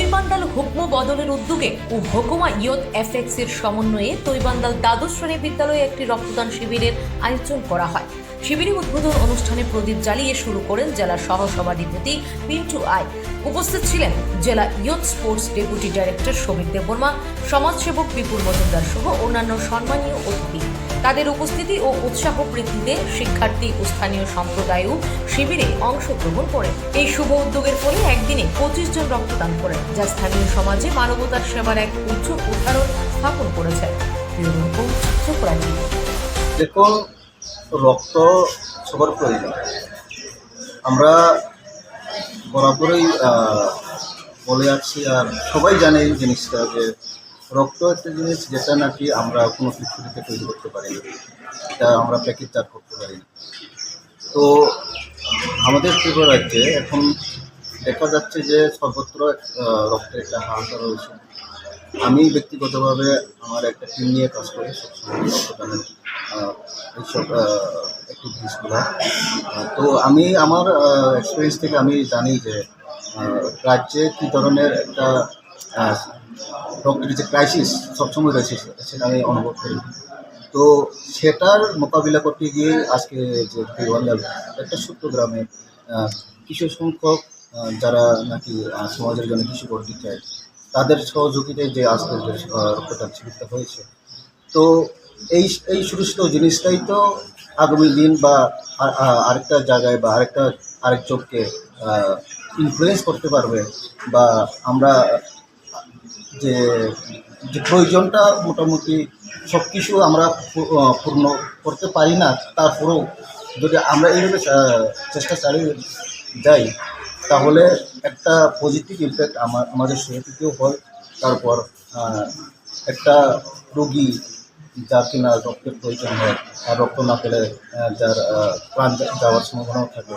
তৈবান্দাল হুকম বদলের উদ্যোগে ও হকুমা ইয়ত এফএক্স এর সমন্বয়ে তৈবান্দাল দ্বাদশ শ্রেণি বিদ্যালয়ে একটি রক্তদান শিবিরের আয়োজন করা হয়। শিবিরের উদ্বোধন অনুষ্ঠানে প্রদীপ জ্বালিয়ে শুরু করেন জেলার সহসভাধিপতি পিন্টু আই। উপস্থিত ছিলেন জেলা youth sports deputy director Samir Debbarma, সমাজসেবক বিপুল মজুমদার সহ অন্যান্য সম্মানীয় অতিথি। তাদের উপস্থিতি ও উৎসাহ বৃদ্ধিতে শিক্ষার্থী ও স্থানীয় সম্প্রদায়ও শিবিরে অংশগ্রহণ করেন। এই শুভ উদ্যোগের ফলে একদিনে পঁচিশ জন রক্তদান করেন, যা স্থানীয় সমাজে মানবতার সেবার এক উচ্চ উদাহরণ স্থাপন করেছে। ব্যুরো দেখুন রক্ত সবার প্রয়োজন। আমরা বরাবরই বলে আসছি আর সবাই জানে এই জিনিসটা যে রক্ত একটা জিনিস যেটা নাকি আমরা কোনো থেকে তৈরি করতে পারি না। এটা আমরা প্যাকেটজাত করতে পারি না। তো আমাদের ত্রিপুরা রাজ্যে এখন দেখা যাচ্ছে যে সর্বত্র রক্তের একটা হাহাকার রয়েছে আমি ব্যক্তিগতভাবে আমার একটা টিম নিয়ে কাজ করি, সবসময় রক্তদানের। এইসব তো আমি আমার এক্সপিরিয়েন্স থেকে আমি জানি যে রাজ্যে কী ধরনের একটা যে ক্রাইসিস সবসময় রয়েছে, সেটা আমি অনুভব করি। তো সেটার মোকাবিলা করতে গিয়ে আজকে যে একটা ছোট্ট গ্রামে কিছু সংখ্যক যারা নাকি সমাজের জন্য কিছু করতে চায়, তাদের সহযোগিতায় যে আজকে যে রক্তদান শিবিরটা হয়েছে, তো এই এই ছোটো ছোটো জিনিসটাই তো আগামী দিন বা আরেকটা জায়গায় বা আরেকটা আরেকজনকে ইনফ্লুয়েন্স করতে পারবে বা আমরা যে যে প্রয়োজনটা মোটামুটি সব কিছু আমরা পূর্ণ করতে পারি না, তারপরেও যদি আমরা এইভাবে চেষ্টা চালিয়ে যাই, তাহলে একটা পজিটিভ ইম্প্যাক্ট আমার আমাদের শরীরকেও হয়। তারপর একটা রোগী যার কিনা রক্তের প্রয়োজন হয় আর রক্ত না পেলে যার প্রাণ যাওয়ার সম্ভাবনাও থাকে।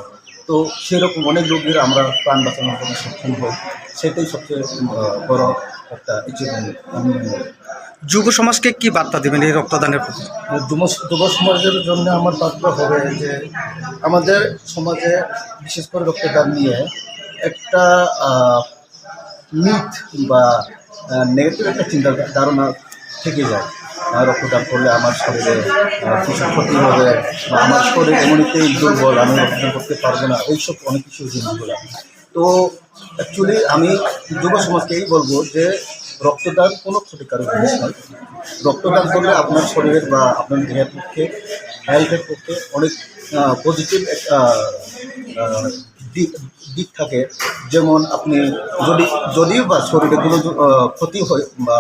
তো সেরকম অনেক রোগীর আমরা প্রাণ বাঁচানোর জন্য সক্ষম হই। সেটাই সবচেয়ে বড় একটা অ্যাচিভমেন্ট আমি। যুব সমাজকে কি বার্তা দেবেন এই রক্তদানের প্রতি? যুব সমাজের জন্য আমার বার্তা হবে যে আমাদের সমাজে বিশেষ করে রক্তদান নিয়ে একটা মিথ বা নেগেটিভ একটা চিন্তা ধারণা থেকে যায়। রক্তদান করলে আমার শরীরে কিছু ক্ষতি হবে বা আমার শরীর এমনিতেই দুর্বল, আমি রক্তদান করতে পারব না, এইসব অনেক কিছু জিনিসগুলো তো অ্যাকচুয়ালি আমি যুব সমাজকে এই বলব যে রক্তদান কোনো ক্ষতিকারক জিনিস নয়। রক্তদান করলে আপনার শরীরের বা আপনার দেহের পক্ষে হেলথের পক্ষে অনেক পজিটিভ একটা দিক দিক থাকে। যেমন আপনি যদি, যদিও বা শরীরে কোনো ক্ষতি হয় বা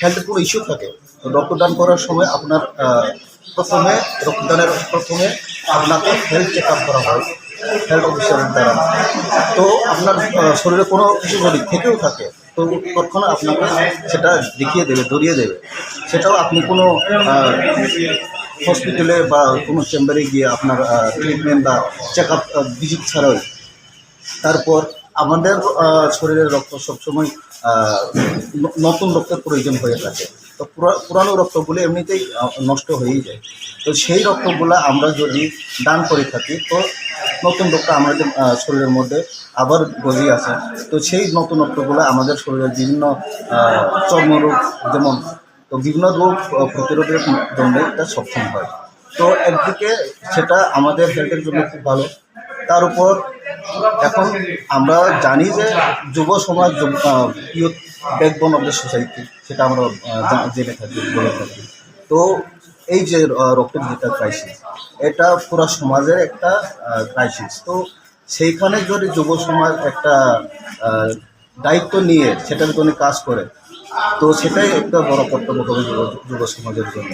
হেলথের কোনো ইস্যু থাকে তো রক্তদান করার সময় আপনার প্রথমে, রক্তদানের প্রথমে আপনাকে হেলথ চেক আপ করা হয় হেলথ অফিসারের দ্বারা। তো আপনার শরীরে কোনো কিছু যদি থেকেও থাকে, তো তৎক্ষণাৎ আপনাকে সেটা দেখিয়ে দেবে, ধরিয়ে দেবে। সেটাও আপনি কোনো হসপিটালে বা কোনো চেম্বারে গিয়ে আপনার ট্রিটমেন্ট বা চেক আপ ভিজিট ছাড়াই। তারপর আমাদের শরীরের রক্ত সবসময় নতুন রক্তের প্রয়োজন হয়ে থাকে। তো পুরা- পুরানো রক্তগুলো এমনিতেই নষ্ট হয়েই যায়। তো সেই রক্তগুলো আমরা যদি দান করে থাকি, তো নতুন রক্ত আমাদের শরীরের মধ্যে আবার গজিয়ে আছে তো সেই নতুন রক্তগুলো আমাদের শরীরের বিভিন্ন চর্মরোগ যেমন, তো বিভিন্ন রোগ প্রতিরোধের জন্য এটা সক্ষম হয়। তো একদিকে সেটা আমাদের হেলথের জন্য খুব ভালো। তার উপর এখন আমরা জানি যে যুব সমাজ youth backbone of the society সেটা আমরা জেনে থাকি, বলে থাকি। তো এই যে রক্তের যেটা ক্রাইসিস এটা পুরো সমাজের একটা ক্রাইসিস তো সেইখানে যদি যুব সমাজ একটা দায়িত্ব নিয়ে সেটার জন্য কাজ করে, তো সেটাই একটা বড় কর্তব্য হবে যুব সমাজের জন্য।